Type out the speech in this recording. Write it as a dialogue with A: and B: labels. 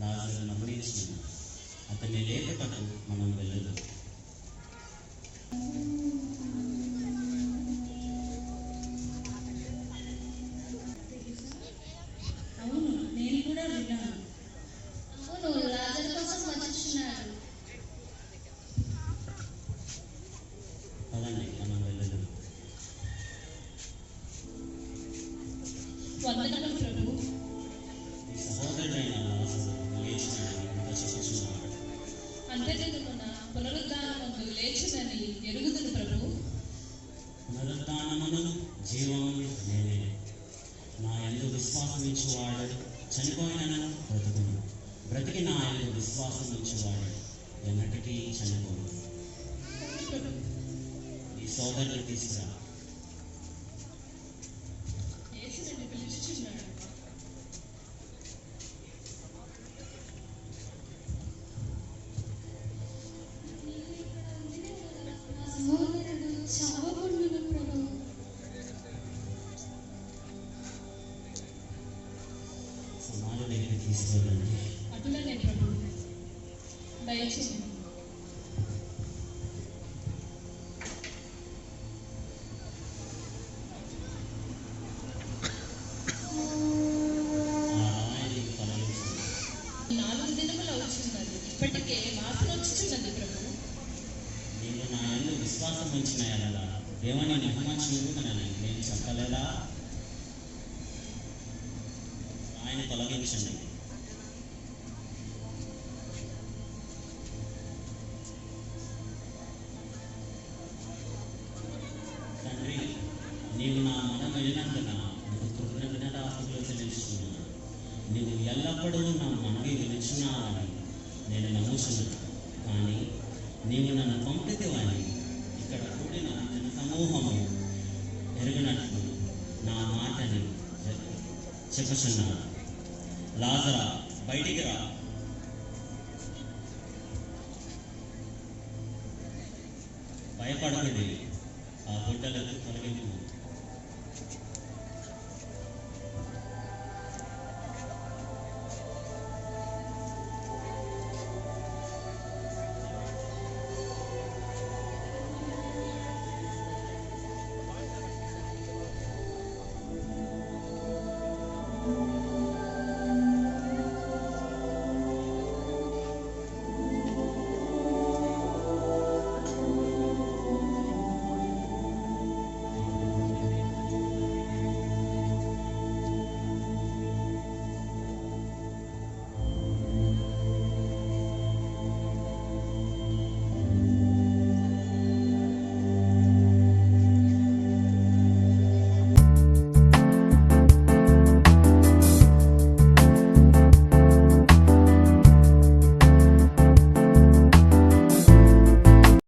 A: రాజును నమ్మడించి అతన్ని లేపటకు మనం వెళ్ళదు. అవును వెళ్ళదు. వందల పునరుద్ధానమందు లేచినని ఎరుగుదును ప్రభు
B: పునరుద్ధానమును జీవమును నేనే. నా ఎందు విశ్వాసం ఇచ్చువాడు చనిపోయినను బ్రతుకును. బ్రతికి నా ఎందు విశ్వాసం ఇచ్చువాడు ఎన్నటికీ చనిపోను. ఈ సోదరులు తీసుకురా.
A: ఈ నాలుగు దినములు అవుతున్నది ఇప్పటికే వాసన వచ్చుచున్నది ప్రభు
B: నా ఎందు విశ్వాసం ఉంచిన ఎడల దేవుని మహిమ చూపునని నేను చెప్పలేదా? ఆయన తొలగించండి. నీవు నా మనం వెళ్ళినందున నీకు కృతజ్ఞతాస్తులు చెల్లించుకున్నాను నీవు ఎల్లప్పుడూ నా మనవి వినిచున్నావని నేను నమ్ముచున్నాను కానీ నీవు నన్ను పంపితేవని ఇక్కడ కూడిన జన సమూహము ఎరిగినట్లు నా మాటని చెప్పుచున్నాను లాజరా బయటికి రా భయపడకుడి ఆ గుడ్డలకు తొలగింపు